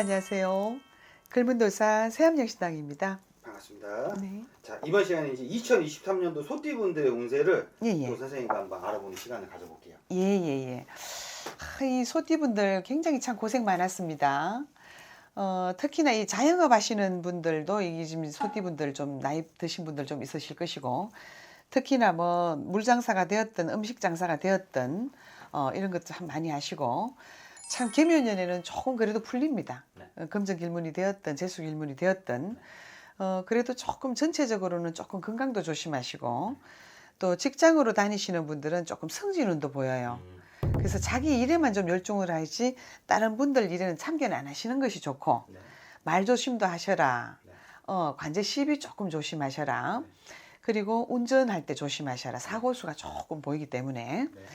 네, 안녕하세요. 글문도사 새암영신당입니다. 반갑습니다. 네. 자 이번 시간에 이제 2023년도 소띠분들의 운세를 예, 예. 또 선생님과 한번 알아보는 시간을 가져볼게요. 예, 예, 예. 아, 이 소띠분들 굉장히 참 고생 많았습니다. 어, 특히나 이 자영업 하시는 분들도 이 지금 소띠분들 좀 나이 드신 분들 좀 있으실 것이고 특히나 뭐 물장사가 되었든 음식 장사가 되었든 어, 이런 것도 참 많이 하시고 참 개묘년에는 조금 그래도 풀립니다. 네. 어, 금전길문이 되었든 재수 길문이 되었든 어, 그래도 조금 전체적으로는 조금 건강도 조심하시고 또 직장으로 다니시는 분들은 조금 승진운도 보여요. 음, 그래서 자기 일에만 좀 열중을 하지 다른 분들 일에는 참견 안 하시는 것이 좋고 네. 말 조심도 하셔라. 네. 어, 관제 시비 조금 조심하셔라. 그리고 운전할 때 조심하셔라. 사고 수가 조금 보이기 때문에. 네.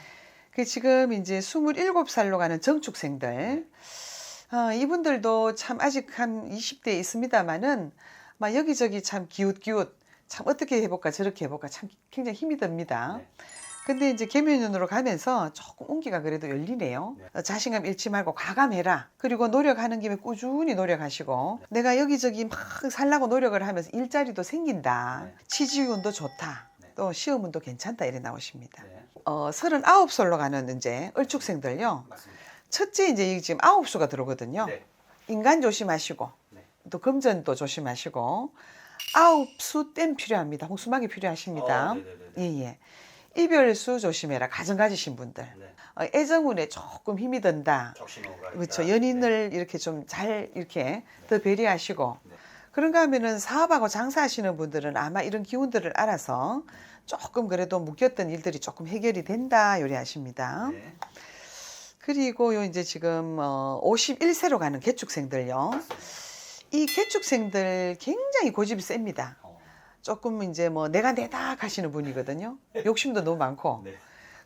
그 지금 이제 27살로 가는 정축생들. 어, 이분들도 참 아직 한 20대에 있습니다만은 막 여기저기 참 기웃기웃 참 어떻게 해볼까 저렇게 해볼까 참 굉장히 힘이 듭니다. 네. 근데 이제 개묘년으로 가면서 조금 온기가 그래도 열리네요. 네. 어, 자신감 잃지 말고 과감해라. 그리고 노력하는 김에 꾸준히 노력하시고 네. 내가 여기저기 막 살라고 노력을 하면서 일자리도 생긴다. 네. 취직운도 좋다. 네. 또 시험운도 괜찮다 이래 나오십니다. 네. 어, 39살로 가는 이제 얼축생들요. 맞습니다. 첫째 이제 이 지금 아홉 수가 들어오거든요. 네. 인간 조심하시고 네. 또 금전도 조심하시고 아홉 수땜 필요합니다. 홍수막이 필요하십니다. 어. 예, 예. 이별수 조심해라. 가정 가지신 분들. 네. 어, 애정운에 조금 힘이 든다. 그렇죠. 연인을 이렇게 좀 잘 이렇게 더 배려하시고 네. 그런가 하면은 사업하고 장사하시는 분들은 아마 이런 기운들을 알아서 조금 그래도 묶였던 일들이 조금 해결이 된다 요리하십니다. 네. 네. 그리고 요 이제 지금 어 51세로 가는 개축생들요. 이 개축생들 굉장히 고집이 셉니다. 어, 조금 이제 뭐 내가 내다 하시는 분이거든요. 욕심도 너무 많고. 네.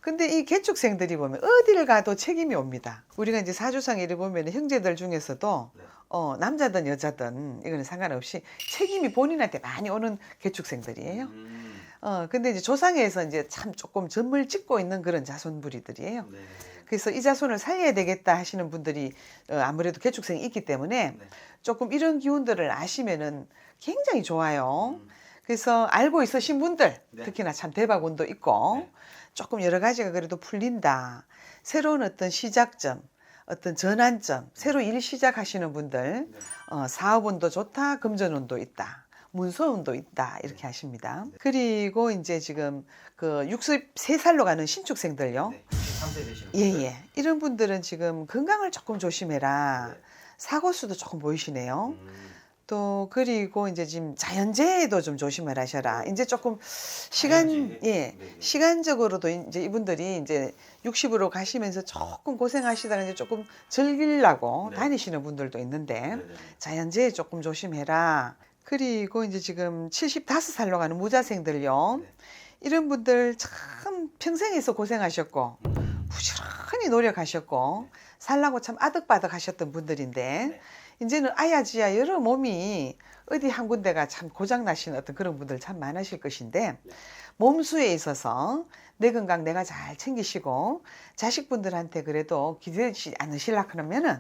근데 이 개축생들이 보면 어딜 가도 책임이 옵니다. 우리가 이제 사주상에 이래 보면 형제들 중에서도 네. 어, 남자든 여자든 이거는 상관없이 책임이 본인한테 많이 오는 개축생들이에요. 음, 어, 근데 이제 조상에서 이제 참 조금 점을 찍고 있는 그런 자손부리들이에요. 네. 그래서 이 자손을 살려야 되겠다 하시는 분들이 어, 아무래도 개축생이 있기 때문에 네. 조금 이런 기운들을 아시면은 굉장히 좋아요. 음, 그래서 알고 있으신 분들 네. 특히나 참 대박운도 있고 네. 조금 여러 가지가 그래도 풀린다. 새로운 어떤 시작점, 어떤 전환점, 새로 일 시작하시는 분들 네. 어, 사업운도 좋다, 금전운도 있다. 문서운도 있다 이렇게 하십니다. 그리고 이제 지금 그 63살로 가는 신축생들요. 네. 3세 되시는 예, 분들. 예. 이런 분들은 지금 건강을 조금 조심해라. 네. 사고 수도 조금 보이시네요. 음, 또 그리고 이제 지금 자연재해도 좀 조심을 하셔라. 이제 조금 시간 자연재해? 예. 네, 네. 시간적으로도 이제 이분들이 이제 60으로 가시면서 조금 고생하시다가 이제 조금 즐기려고 네. 다니시는 분들도 있는데 네, 네. 자연재해 조금 조심해라. 그리고 이제 지금 75살로 가는 무자생들요. 네. 이런 분들 참 평생에서 고생하셨고 음, 부지런히 노력하셨고 살라고 참 아득바득 하셨던 분들인데 네. 이제는 아야지야 여러 몸이 어디 한 군데가 참 고장 나신 어떤 그런 분들 참 많으실 것인데 네. 몸수에 있어서 내 건강 내가 잘 챙기시고 자식분들한테 그래도 기대지 않으실라 그러면은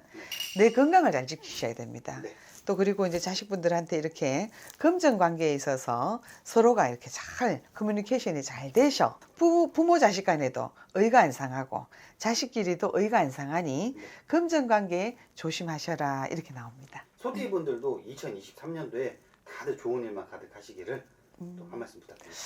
내 건강을 잘 지키셔야 됩니다. 네. 또 그리고 이제 자식분들한테 이렇게 금전 관계에 있어서 서로가 이렇게 잘 커뮤니케이션이 잘 되셔 부, 부모 자식 간에도 의가 안 상하고 자식끼리도 의가 안 상하니 네. 금전 관계에 조심하셔라 이렇게 나옵니다. 소띠분들도 2023년도에 다들 좋은 일만 가득하시기를 또 음. 한 말씀 부탁드립니다.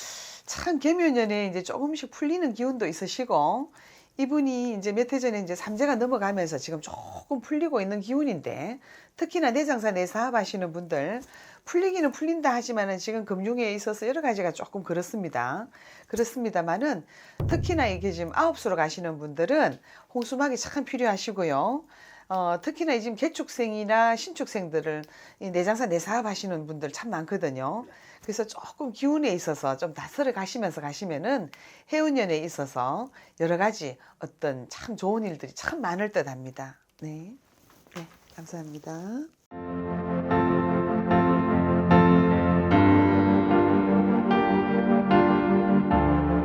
참 개묘년에 이제 조금씩 풀리는 기운도 있으시고 이분이 이제 몇 해 전에 이제 삼재가 넘어가면서 지금 조금 풀리고 있는 기운인데 특히나 내 장사 내 사업 하시는 분들 풀리기는 풀린다 하지만은 지금 금융에 있어서 여러 가지가 조금 그렇습니다. 그렇습니다만은 특히나 이게 지금 아홉 수로 가시는 분들은 홍수막이 참 필요하시고요. 어, 특히나 이 지금 개축생이나 신축생들을 이 내장사 내사업 하시는 분들 참 많거든요. 그래서 조금 기운에 있어서 좀 다스려 가시면서 가시면은 해운년에 있어서 여러 가지 어떤 참 좋은 일들이 참 많을 듯 합니다. 네. 네. 감사합니다.